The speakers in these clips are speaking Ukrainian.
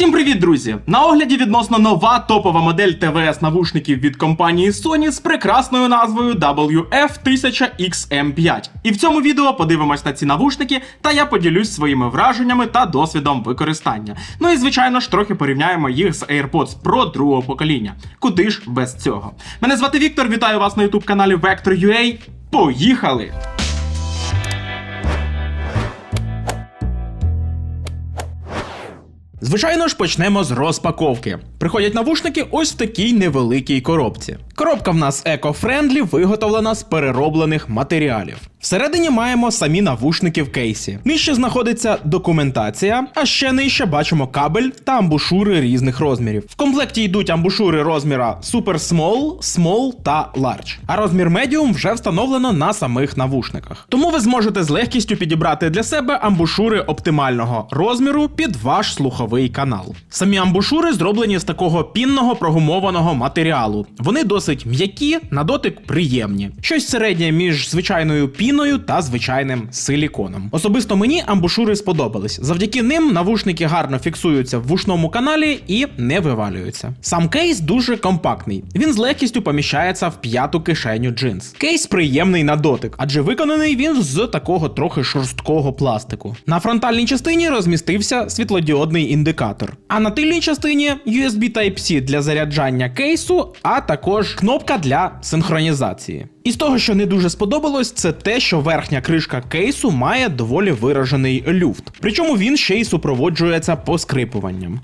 Всім привіт, друзі! На огляді відносно нова топова модель ТВС навушників від компанії Sony з прекрасною назвою WF1000XM5. І в цьому відео подивимось на ці навушники, та я поділюсь своїми враженнями та досвідом використання. Ну і звичайно ж трохи порівняємо їх з AirPods Pro другого покоління. Куди ж без цього? Мене звати Віктор, вітаю вас на youtube каналі Vector.ua. Поїхали! Звичайно ж, почнемо з розпаковки. Приходять навушники ось в такій невеликій коробці. Коробка в нас еко-френдлі, виготовлена з перероблених матеріалів. Всередині маємо самі навушники в кейсі. Нижче знаходиться документація, а ще нижче бачимо кабель та амбушури різних розмірів. В комплекті йдуть амбушури розміра Super Small, Small та Large. А розмір Medium вже встановлено на самих навушниках. Тому ви зможете з легкістю підібрати для себе амбушури оптимального розміру під ваш слуховий канал. Самі амбушури зроблені з такого пінного прогумованого матеріалу. Вони досить м'які, на дотик приємні. Щось середнє між звичайною піною та звичайним силіконом. Особисто мені амбушури сподобались. Завдяки ним навушники гарно фіксуються в вушному каналі і не вивалюються. Сам кейс дуже компактний. Він з легкістю поміщається в п'яту кишеню джинс. Кейс приємний на дотик, адже виконаний він з такого трохи шорсткого пластику. На фронтальній частині розмістився світлодіодний індикатор, а на тильній частині USB Type-C для заряджання кейсу, а також кнопка для синхронізації. І з того, що не дуже сподобалось, це те, що верхня кришка кейсу має доволі виражений люфт. Причому він ще й супроводжується поскрипуванням.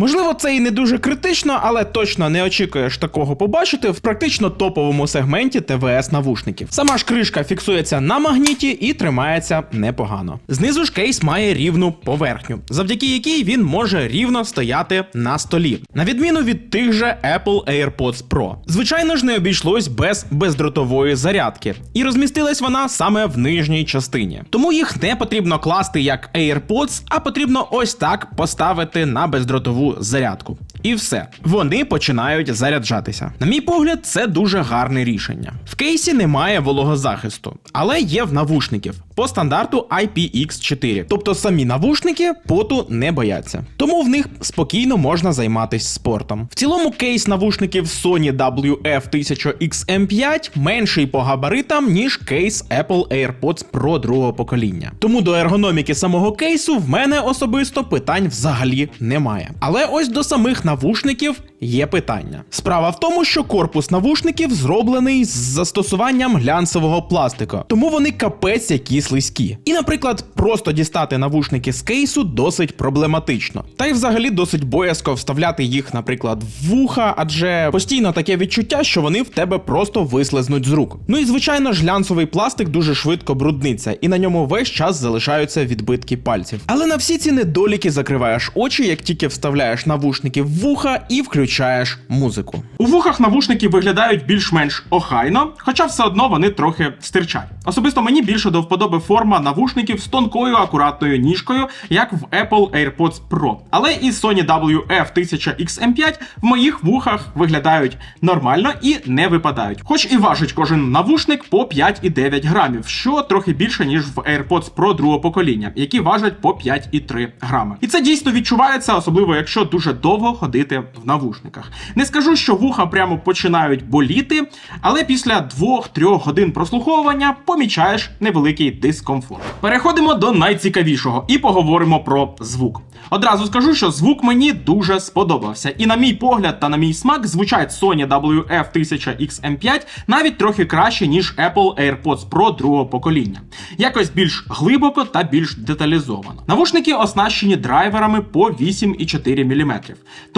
Можливо, це і не дуже критично, але точно не очікуєш такого побачити в практично топовому сегменті ТВС навушників. Сама ж кришка фіксується на магніті і тримається непогано. Знизу ж кейс має рівну поверхню, завдяки якій він може рівно стояти на столі, на відміну від тих же Apple AirPods Pro. Звичайно ж, не обійшлось без бездротової зарядки, і розмістилась вона саме в нижній частині. Тому їх не потрібно класти як AirPods, а потрібно ось так поставити на бездротову зарядку. І все, вони починають заряджатися. На мій погляд, це дуже гарне рішення. В кейсі немає вологозахисту, але є в навушників по стандарту IPX4. Тобто самі навушники поту не бояться. Тому в них спокійно можна займатися спортом. В цілому кейс навушників Sony WF1000XM5 менший по габаритам, ніж кейс Apple AirPods Pro другого покоління. Тому до ергономіки самого кейсу в мене особисто питань взагалі немає. Але ось до самих навушників є питання. Справа в тому, що корпус навушників зроблений з застосуванням глянцевого пластика, тому вони капець які слизькі. І, наприклад, просто дістати навушники з кейсу досить проблематично. Та й взагалі досить боязко вставляти їх, наприклад, в вуха, адже постійно таке відчуття, що вони в тебе просто вислизнуть з рук. Ну і звичайно ж, глянцевий пластик дуже швидко брудниться, і на ньому весь час залишаються відбитки пальців. Але на всі ці недоліки закриваєш очі, як тільки вставляєш навушники в вуха і включаєш музику. У вухах навушники виглядають більш-менш охайно, хоча все одно вони трохи стирчать. Особисто мені більше до вподоби форма навушників з тонкою акуратною ніжкою, як в Apple AirPods Pro. Але і Sony WF1000XM5 в моїх вухах виглядають нормально і не випадають. Хоч і важить кожен навушник по 5,9 грамів, що трохи більше, ніж в AirPods Pro другого покоління, які важать по 5,3 грами. І це дійсно відчувається, особливо якщо дуже довго ходити в навушниках. Не скажу, що вуха прямо починають боліти, але після 2-3 годин прослуховування помічаєш невеликий дискомфорт. Переходимо до найцікавішого і поговоримо про звук. Одразу скажу, що звук мені дуже сподобався, і на мій погляд та на мій смак звучать Sony WF1000XM5 навіть трохи краще, ніж Apple AirPods Pro другого покоління. Якось більш глибоко та більш деталізовано. Навушники оснащені драйверами по 8,4 мм,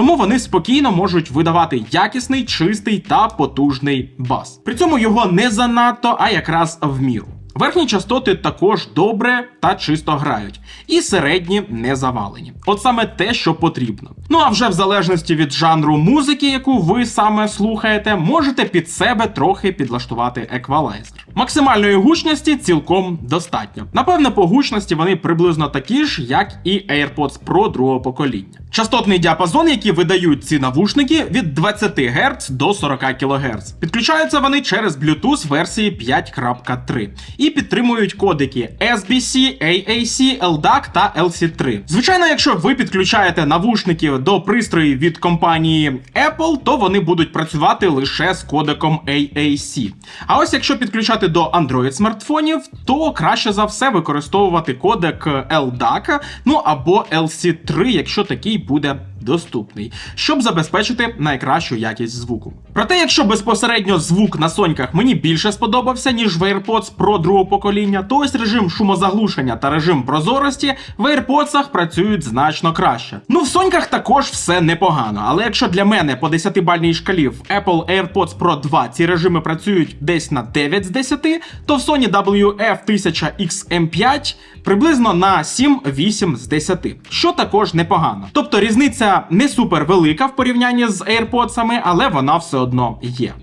тому вони спокійно можуть видавати якісний, чистий та потужний бас. При цьому його не занадто, а якраз в міру. Верхні частоти також добре та чисто грають, і середні не завалені. От саме те, що потрібно. Ну а вже в залежності від жанру музики, яку ви саме слухаєте, можете під себе трохи підлаштувати еквалайзер. Максимальної гучності цілком достатньо. Напевне, по гучності вони приблизно такі ж, як і AirPods Pro другого покоління. Частотний діапазон, який видають ці навушники, від 20 Гц до 40 кГц. Підключаються вони через Bluetooth версії 5.3 і підтримують кодики SBC, AAC, LDAC та LC3. Звичайно, якщо ви підключаєте навушники до пристроїв від компанії Apple, то вони будуть працювати лише з кодеком AAC. А ось якщо підключати до Android смартфонів, то краще за все використовувати кодек LDAC, ну або LC3, якщо такий буде доступний, щоб забезпечити найкращу якість звуку. Проте, якщо безпосередньо звук на соньках мені більше сподобався, ніж в AirPods Pro другого покоління, то ось режим шумозаглушення та режим прозорості в AirPods працюють значно краще. Ну, в соньках також все непогано, але якщо для мене по 10-бальній шкалі в Apple AirPods Pro 2 ці режими працюють десь на 9 з 10, то в Sony WF-1000XM5 приблизно на 7-8 з 10, що також непогано. Тобто різниця не супер велика в порівнянні з AirPods, але вона все одно є.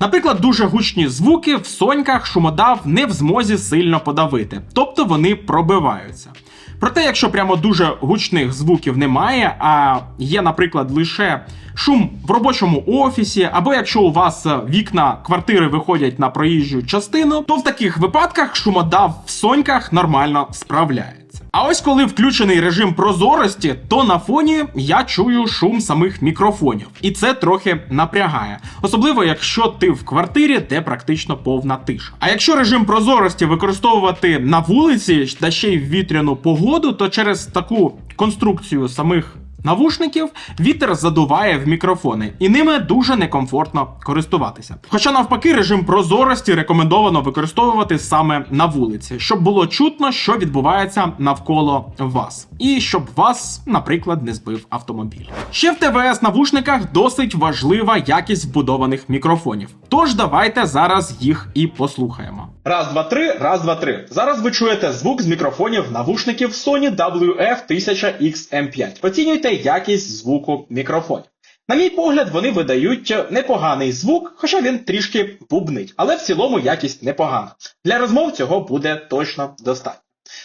Наприклад, дуже гучні звуки в соньках шумодав не в змозі сильно подавити, тобто вони пробиваються. Проте, якщо прямо дуже гучних звуків немає, а є, наприклад, лише шум в робочому офісі, або якщо у вас е, вікна квартири виходять на проїжджу частину, то в таких випадках шумодав в соньках нормально справляється. А ось коли включений режим прозорості, то на фоні я чую шум самих мікрофонів, і це трохи напрягає, особливо якщо ти в квартирі, де практично повна тиша. А якщо режим прозорості використовувати на вулиці, та ще й в вітряну погоду, то через таку конструкцію самих навушників вітер задуває в мікрофони, і ними дуже некомфортно користуватися. Хоча навпаки, режим прозорості рекомендовано використовувати саме на вулиці, щоб було чутно, що відбувається навколо вас, і щоб вас, наприклад, не збив автомобіль. Ще в ТВС навушниках досить важлива якість вбудованих мікрофонів. Тож давайте зараз їх і послухаємо. Раз, два, три, раз, два, три. Зараз ви чуєте звук з мікрофонів навушників Sony WF-1000XM5. Оцінюйте якість звуку мікрофонів. На мій погляд, вони видають непоганий звук, хоча він трішки бубнить, але в цілому якість непогана. Для розмов цього буде точно достатньо.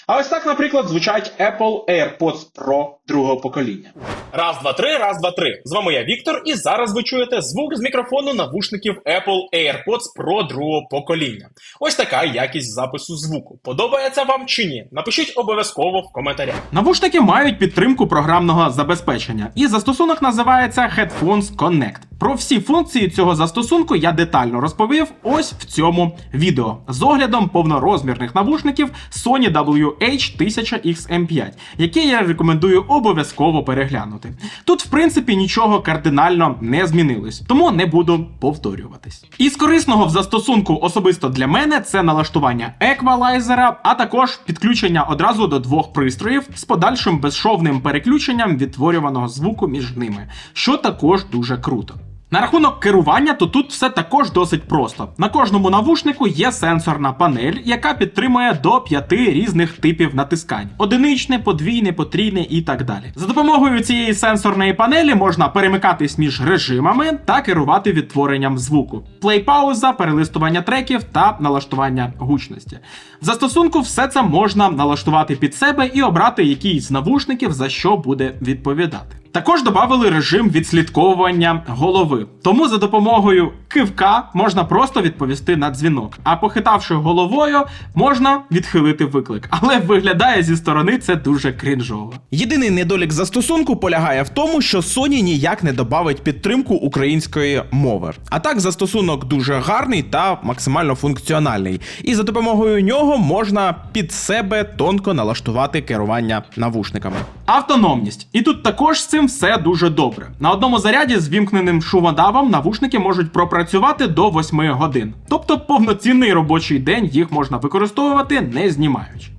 А ось так, наприклад, звучать Apple AirPods Pro другого покоління. Раз, два, три, раз, два, три. З вами я Віктор, і зараз ви чуєте звук з мікрофону навушників Apple AirPods Pro другого покоління. Ось така якість запису звуку. Подобається вам чи ні? Напишіть обов'язково в коментарях. Навушники мають підтримку програмного забезпечення, і застосунок називається Headphones Connect. Про всі функції цього застосунку я детально розповів ось в цьому відео з оглядом повнорозмірних навушників Sony WH-1000XM5, яке я рекомендую обов'язково переглянути. Тут, в принципі, нічого кардинально не змінилось, тому не буду повторюватись. Із корисного в застосунку особисто для мене це налаштування еквалайзера, а також підключення одразу до двох пристроїв з подальшим безшовним переключенням відтворюваного звуку між ними, що також дуже круто. На рахунок керування, то тут все також досить просто. На кожному навушнику є сенсорна панель, яка підтримує до п'яти різних типів натискань: одиничне, подвійне, потрійне і так далі. За допомогою цієї сенсорної панелі можна перемикатись між режимами та керувати відтворенням звуку. Плей-пауза, перелистування треків та налаштування гучності. В застосунку все це можна налаштувати під себе і обрати який з навушників за що буде відповідати. Також додали режим відслідковування голови. Тому за допомогою кивка можна просто відповісти на дзвінок. А похитавши головою, можна відхилити виклик. Але виглядає зі сторони це дуже крінжово. Єдиний недолік застосунку полягає в тому, що Sony ніяк не добавить підтримку української мови. А так, застосунок дуже гарний та максимально функціональний, і за допомогою нього можна під себе тонко налаштувати керування навушниками. Автономність. І тут також з цим все дуже добре. На одному заряді з вімкненим шумодавом навушники можуть пропрацювати до 8 годин. Тобто повноцінний робочий день їх можна використовувати не знімаючи.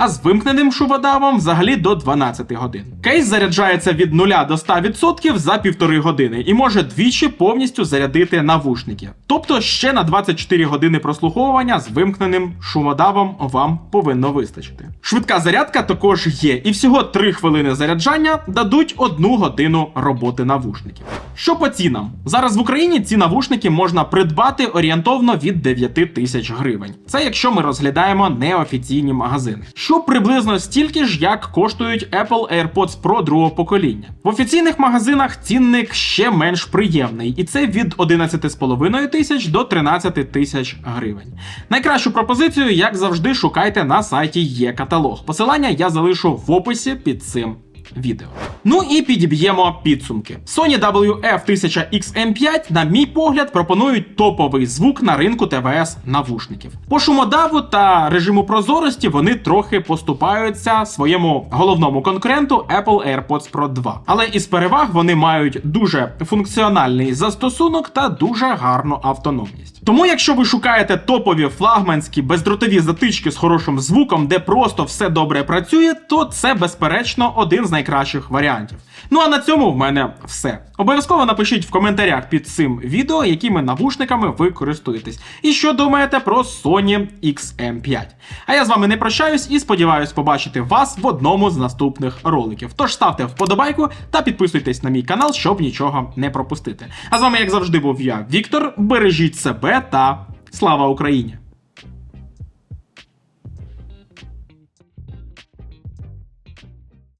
А з вимкненим шумодавом взагалі до 12 годин. Кейс заряджається від 0 до 100% за півтори години і може двічі повністю зарядити навушники. Тобто ще на 24 години прослуховування з вимкненим шумодавом вам повинно вистачити. Швидка зарядка також є, і всього 3 хвилини заряджання дадуть 1 годину роботи навушників. що по цінам? Зараз в Україні ці навушники можна придбати орієнтовно від 9 тисяч гривень. Це якщо ми розглядаємо неофіційні магазини. Що приблизно стільки ж, як коштують Apple AirPods Pro другого покоління. В офіційних магазинах цінник ще менш приємний, і це від 11,5 тисяч до 13 тисяч гривень. Найкращу пропозицію, як завжди, шукайте на сайті є каталог. Посилання я залишу в описі під цим. Відео. Ну і підіб'ємо підсумки. Sony WF-1000XM5, на мій погляд, пропонують топовий звук на ринку ТВС навушників. По шумодаву та режиму прозорості вони трохи поступаються своєму головному конкуренту Apple AirPods Pro 2. Але із переваг вони мають дуже функціональний застосунок та дуже гарну автономність. Тому, якщо ви шукаєте топові флагманські бездротові затички з хорошим звуком, де просто все добре працює, то це безперечно один з найкращих варіантів. Ну а на цьому в мене все. Обов'язково напишіть в коментарях під цим відео, якими навушниками ви користуєтесь, і що думаєте про Sony XM5. А я з вами не прощаюсь і сподіваюсь побачити вас в одному з наступних роликів. Тож ставте вподобайку та підписуйтесь на мій канал, щоб нічого не пропустити. А з вами, як завжди, був я, Віктор. Бережіть себе та слава Україні!